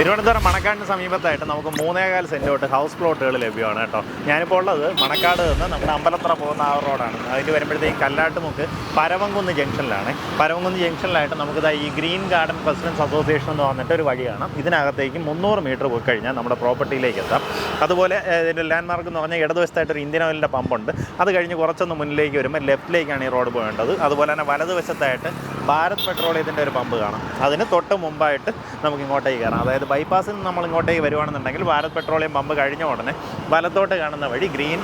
തിരുവനന്തപുരം മണക്കാടിന് സമീപത്തായിട്ട് നമുക്ക് മൂന്നേകാൽ സെന്റ് തൊട്ട് ഹൗസ് പ്ലോട്ടുകൾ ലഭ്യമാണ് കേട്ടോ. ഞാനിപ്പോൾ ഉള്ളത് മണക്കാട് നിന്ന് നമ്മുടെ അമ്പലത്ര പോകുന്ന ആ റോഡാണ് അതിന് വരുമ്പോഴത്തേക്കും കല്ലാട്ടുമുക്ക് പരവങ്കുന്ന് ജംഗ്ഷനിലാണ്. പരവങ്കുന്ന് ജംഗ്ഷനിലായിട്ട് നമുക്കിതാ ഈ ഗ്രീൻ ഗാർഡൻ പ്രസിഡൻസ് അസോസിയേഷൻ എന്ന് പറഞ്ഞിട്ട് ഒരു വഴി കാണാം. ഇതിനകത്തേക്ക് മുന്നൂറ് മീറ്റർ പോയി കഴിഞ്ഞാൽ നമ്മുടെ പ്രോപ്പർട്ടിയിലേക്ക് എത്താം. അതുപോലെ ഇതിന്റെ ലാൻഡ് മാർക്ക് എന്ന് പറഞ്ഞാൽ ഇടതുവശത്തായിട്ട് ഒരു ഇന്ത്യൻ ഓയിലിന്റെ പമ്പുണ്ട് അത് കഴിഞ്ഞ് കുറച്ചൊന്ന് മുന്നിലേക്ക് വരുമ്പോൾ ലെഫ്റ്റിലേക്കാണ് ഈ റോഡ് പോകേണ്ടത്. അതുപോലെ തന്നെ വലതുവശത്തായിട്ട് ഭാരത് പെട്രോളിയത്തിന്റെ ഒരു പമ്പ് കാണാം. അതിന് തൊട്ട് മുമ്പായിട്ട് നമുക്ക് ഇങ്ങോട്ടേക്ക് കയറാം. അതായത് ബൈപ്പാസിൽ നിന്ന് നമ്മൾ ഇങ്ങോട്ടേക്ക് വരുവാണെന്നുണ്ടെങ്കിൽ ഭാരത് പെട്രോളിയം പമ്പ് കഴിഞ്ഞ ഉടനെ വലത്തോട്ട് കാണുന്ന വഴി green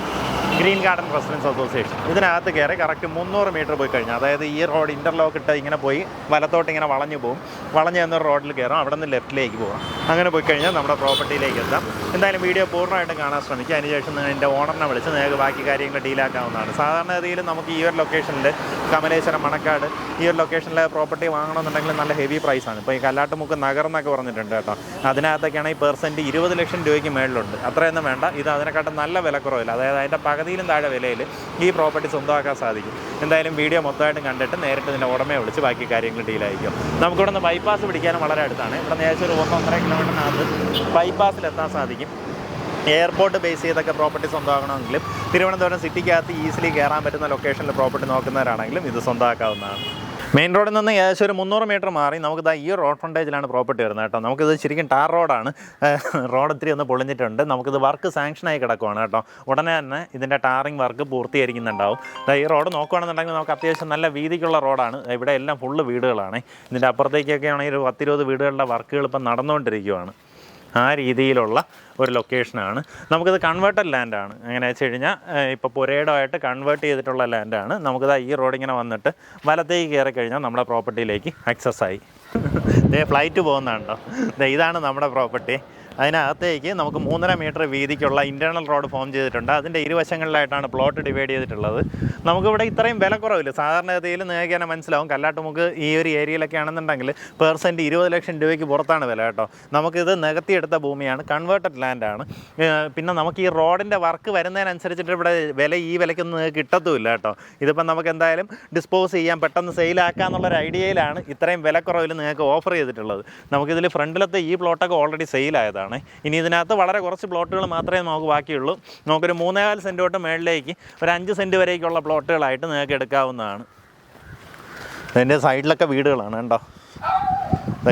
green garden residence association ഇതിനകത്ത് കയറി കറക്റ്റ് മുന്നൂറ് മീറ്റർ പോയി കഴിഞ്ഞാൽ അതായത് ഈ റോഡ് ഇന്റർലോക്ക് ഇട്ട് ഇങ്ങനെ പോയി വലത്തോട്ട് ഇങ്ങനെ വളഞ്ഞു പോകും വളഞ്ഞു എന്നൊരു റോഡിൽ കയറും. അവിടെ നിന്ന് ലെഫ്റ്റിലേക്ക് പോകാം അങ്ങനെ പോയി കഴിഞ്ഞാൽ നമ്മുടെ പ്രോപ്പർട്ടിയിലേക്ക് എത്താം. എന്തായാലും വീഡിയോ പൂർണമായിട്ടും കാണാൻ ശ്രമിക്കുക. അതിനുശേഷം നിങ്ങൾ എന്റെ ഓണറിനെ വിളിച്ച് നിങ്ങൾക്ക് ബാക്കി കാര്യങ്ങൾ ഡീലാക്കാവുന്നതാണ് സാധാരണഗതിയിൽ നമുക്ക് ഈ ഒരു ലൊക്കേഷനിൽ കമലേശ്വരം മണക്കാട്. ഈ ഒരു ലൊക്കേഷനിലെ പ്രോപ്പർട്ടി വാങ്ങണമെന്നുണ്ടെങ്കിൽ നല്ല ഹെവി പ്രൈസാണ് ഇപ്പോൾ ഈ കല്ലാട്ടുമുക്ക് നഗർ എന്നൊക്കെ പറഞ്ഞിട്ടുണ്ട് കേട്ടോ. അതിനകത്തൊക്കെയാണ് ഈ പെർസെന്റ് ഇരുപത് ലക്ഷം രൂപയ്ക്ക് മേളിലുണ്ട്. അത്രയൊന്നും വേണ്ട. ഇത് അതിനെക്കാട്ടും നല്ല വിലക്കുറവില്ല. അതായത് അതിന്റെ പകുതിയിലും താഴെ വിലയിൽ ഈ പ്രോപ്പർട്ടി സ്വന്തമാക്കാൻ സാധിക്കും. എന്തായാലും വീഡിയോ മൊത്തമായിട്ടും കണ്ടിട്ട് നേരിട്ട് ഇതിന്റെ ഉടമയെ വിളിച്ച് ബാക്കി കാര്യങ്ങൾ ഡീലായിരിക്കും നമുക്കിവിടെ നിന്ന് ബൈപ്പാസ് പിടിക്കാനും വളരെ അടുത്താണ്. ഇവിടെ നേരത്തെ ഒരു ഒന്നൊന്നര കിലോമീറ്ററിനകത്ത് ബൈപ്പാസിലെത്താൻ സാധിക്കും. എയർപോർട്ട് ബേസ് ചെയ്തൊക്കെ പ്രോപ്പർട്ടി സ്വന്തമാക്കണമെങ്കിലും തിരുവനന്തപുരം സിറ്റിക്കകത്ത് ഈസിലി കയറാൻ പറ്റുന്ന ലൊക്കേഷനിൽ പ്രോപ്പർട്ടി നോക്കുന്നവരാണെങ്കിലും ഇത് സ്വന്തമാക്കാവുന്നതാണ്. മെയിൻ റോഡിൽ നിന്ന് ഏകദേശം ഒരു മുന്നൂറ് മീറ്റർ മാറി. നമുക്കിതാ ഈ റോഡ് ഫ്രണ്ടേജിലാണ് പ്രോപ്പർട്ടി വരുന്നത് കേട്ടോ. നമുക്കിത് ശരിക്കും ടാർ റോഡാണ് റോഡ് ഇത്തിരി ഒന്ന് പൊളിഞ്ഞിട്ടുണ്ട്. നമുക്കിത് വർക്ക് സാങ്ഷനായി കിടക്കുവാണ് കേട്ടോ. ഉടനെ തന്നെ ഇതിന്റെ ടാറിങ് വർക്ക് പൂർത്തീകരിക്കുന്നുണ്ടാവും. ഈ റോഡ് നോക്കുകയാണെന്നുണ്ടെങ്കിൽ നമുക്ക് അത്യാവശ്യം നല്ല വീതിക്കുള്ള റോഡാണ് ഇവിടെ എല്ലാം ഫുള്ള് വീടുകളാണ്. ഇതിന്റെ അപ്പുറത്തേക്കൊക്കെ ആണെങ്കിൽ ഒരു പത്തിരുപത് വീടുകളുടെ വർക്കുകൾ ഇപ്പം നടന്നുകൊണ്ടിരിക്കുവാണ്. ആ രീതിയിലുള്ള ഒരു ലൊക്കേഷനാണ് നമുക്കിത് കൺവേർട്ടഡ് ലാൻഡാണ് എങ്ങനെ വെച്ച് കഴിഞ്ഞാൽ ഇപ്പോൾ പുരയിടമായിട്ട് കൺവേർട്ട് ചെയ്തിട്ടുള്ള ലാൻഡാണ് നമുക്കിത് ഈ റോഡിങ്ങനെ വന്നിട്ട് വലത്തേക്ക് കയറി കഴിഞ്ഞാൽ നമ്മുടെ പ്രോപ്പർട്ടിയിലേക്ക് ആക്സസ് ആയി. ഫ്ലൈറ്റ് പോകുന്നുണ്ടോ ദേ ഇതാണ് നമ്മുടെ പ്രോപ്പർട്ടി അതിനകത്തേക്ക് നമുക്ക് മൂന്നര മീറ്റർ വീതിക്കുള്ള ഇന്റേർണൽ റോഡ് ഫോം ചെയ്തിട്ടുണ്ട്. അതിന്റെ ഇരുവശങ്ങളിലായിട്ടാണ് പ്ലോട്ട് ഡിവൈഡ് ചെയ്തിട്ടുള്ളത്. നമുക്കിവിടെ ഇത്രയും വില കുറവില്ല സാധാരണഗതിയിൽ നിങ്ങൾക്ക് തന്നെ മനസ്സിലാവും. കല്ലാട്ടുമുക്ക് ഈ ഒരു ഏരിയയിലൊക്കെ ആണെന്നുണ്ടെങ്കിൽ പെർസെന്റ് ഇരുപത് ലക്ഷം രൂപയ്ക്ക് പുറത്താണ് വില കേട്ടോ. നമുക്കിത് നികത്തിയെടുത്ത ഭൂമിയാണ്. കൺവേർട്ടഡ് ലാൻഡാണ് പിന്നെ നമുക്ക് ഈ റോഡിന്റെ വർക്ക് വരുന്നതിനനുസരിച്ചിട്ട് ഇവിടെ വില ഈ വിലയ്ക്കൊന്നും നിങ്ങൾക്ക് കിട്ടത്തുമില്ല കേട്ടോ. ഇതിപ്പം നമുക്ക് എന്തായാലും ഡിസ്പോസ് ചെയ്യാം. പെട്ടെന്ന് സെയിലാക്കാന്നുള്ളൊരു ഐഡിയയിലാണ് ഇത്രയും വിലക്കുറവിൽ നിങ്ങൾക്ക് ഓഫർ ചെയ്തിട്ടുള്ളത്. നമുക്കിതിൽ ഫ്രണ്ടിലത്തെ ഈ പ്ലോട്ടൊക്കെ ഓൾറെഡി സെയിലായതാണ് ഇനി ഇതിനകത്ത് വളരെ കുറച്ച് പ്ലോട്ടുകൾ മാത്രമേ നമുക്ക് ബാക്കിയുള്ളൂ. നമുക്കൊരു മൂന്നേകാൽ സെന്റ് തൊട്ട് മേളിലേക്ക് ഒരു അഞ്ച് സെന്റ് വരേക്കുള്ള പ്ലോട്ടുകളായിട്ട് നിങ്ങൾക്ക് എടുക്കാവുന്നതാണ്. അതിന്റെ സൈഡിലൊക്കെ വീടുകളാണ് കേട്ടോ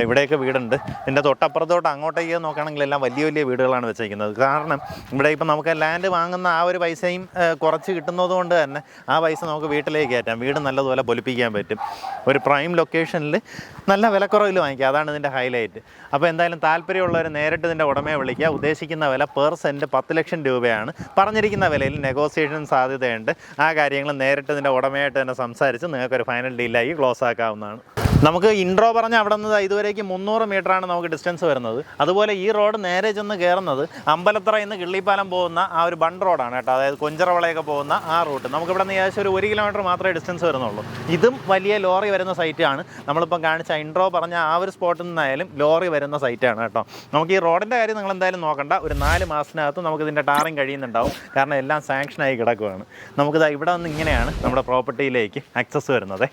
ഇവിടെയൊക്കെ വീടുണ്ട്. ഇതിന്റെ തൊട്ടപ്പുറത്തോട്ട് അങ്ങോട്ടേക്ക് നോക്കുകയാണെങ്കിൽ എല്ലാം വലിയ വലിയ വീടുകളാണ് വെച്ചേക്കുന്നത് കാരണം ഇവിടെ ഇപ്പം നമുക്ക് ലാൻഡ് വാങ്ങുന്ന ആ ഒരു പൈസയും കുറച്ച് കിട്ടുന്നത് കൊണ്ട് തന്നെ ആ പൈസ നമുക്ക് വീട്ടിലേക്ക് കയറ്റാം. വീട് നല്ലതുപോലെ പൊലിപ്പിക്കാൻ പറ്റും. ഒരു പ്രൈം ലൊക്കേഷനിൽ നല്ല വിലക്കുറവിൽ വാങ്ങിക്കുക അതാണ് ഇതിന്റെ ഹൈലൈറ്റ് അപ്പോൾ എന്തായാലും താല്പര്യമുള്ളവർ നേരിട്ട് ഇതിന്റെ ഉടമയെ വിളിക്കുക. ഉദ്ദേശിക്കുന്ന വില പെർ സെന്റ് പത്ത് ലക്ഷം രൂപയാണ്. പറഞ്ഞിരിക്കുന്ന വിലയിൽ നെഗോസിയേഷൻ സാധ്യതയുണ്ട്. ആ കാര്യങ്ങൾ നേരിട്ട് ഇതിന്റെ ഉടമയായിട്ട് തന്നെ സംസാരിച്ച് നിങ്ങൾക്കൊരു ഫൈനൽ ഡീലായി ക്ലോസ് ആക്കാവുന്നതാണ്. നമുക്ക് ഇൻട്രോ പറഞ്ഞ അവിടെ നിന്ന് ഇതുവരേക്ക് മുന്നൂറ് മീറ്ററാണ് നമുക്ക് ഡിസ്റ്റൻസ് വരുന്നത്. അതുപോലെ ഈ റോഡ് നേരെ ചെന്ന് കയറുന്നത് അമ്പലത്തറ ഇന്ന് കിള്ളിപ്പാലം പോകുന്ന ആ ഒരു ബണ്ട് റോഡാണ് കേട്ടോ. അതായത് കൊഞ്ചറവളയൊക്കെ പോകുന്ന ആ റൂട്ട്. നമുക്ക് ഇവിടെ നിന്ന് ഏകദേശം ഒരു ഒരു കിലോമീറ്റർ മാത്രമേ ഡിസ്റ്റൻസ് വരുന്നുള്ളൂ. ഇതും വലിയ ലോറി വരുന്ന സൈറ്റാണ്. നമ്മളിപ്പോൾ കാണിച്ച ഇൻട്രോ പറഞ്ഞ ആ ഒരു സ്പോട്ടിൽ നിന്നായാലും ലോറി വരുന്ന സൈറ്റാണ് കേട്ടോ. നമുക്ക് ഈ റോഡിന്റെ കാര്യം നിങ്ങൾ എന്തായാലും നോക്കണ്ട. ഒരു നാല് മാസത്തിനകത്ത് നമുക്ക് ഇതിന്റെ ടാറിങ് കഴിയുന്നുണ്ടാവും. കാരണം എല്ലാം സാങ്ഷനായി കിടക്കുകയാണ് നമുക്കിത് ഇവിടെ നിന്ന് ഇങ്ങനെയാണ് നമ്മുടെ പ്രോപ്പർട്ടിയിലേക്ക് ആക്സസ് വരുന്നത്.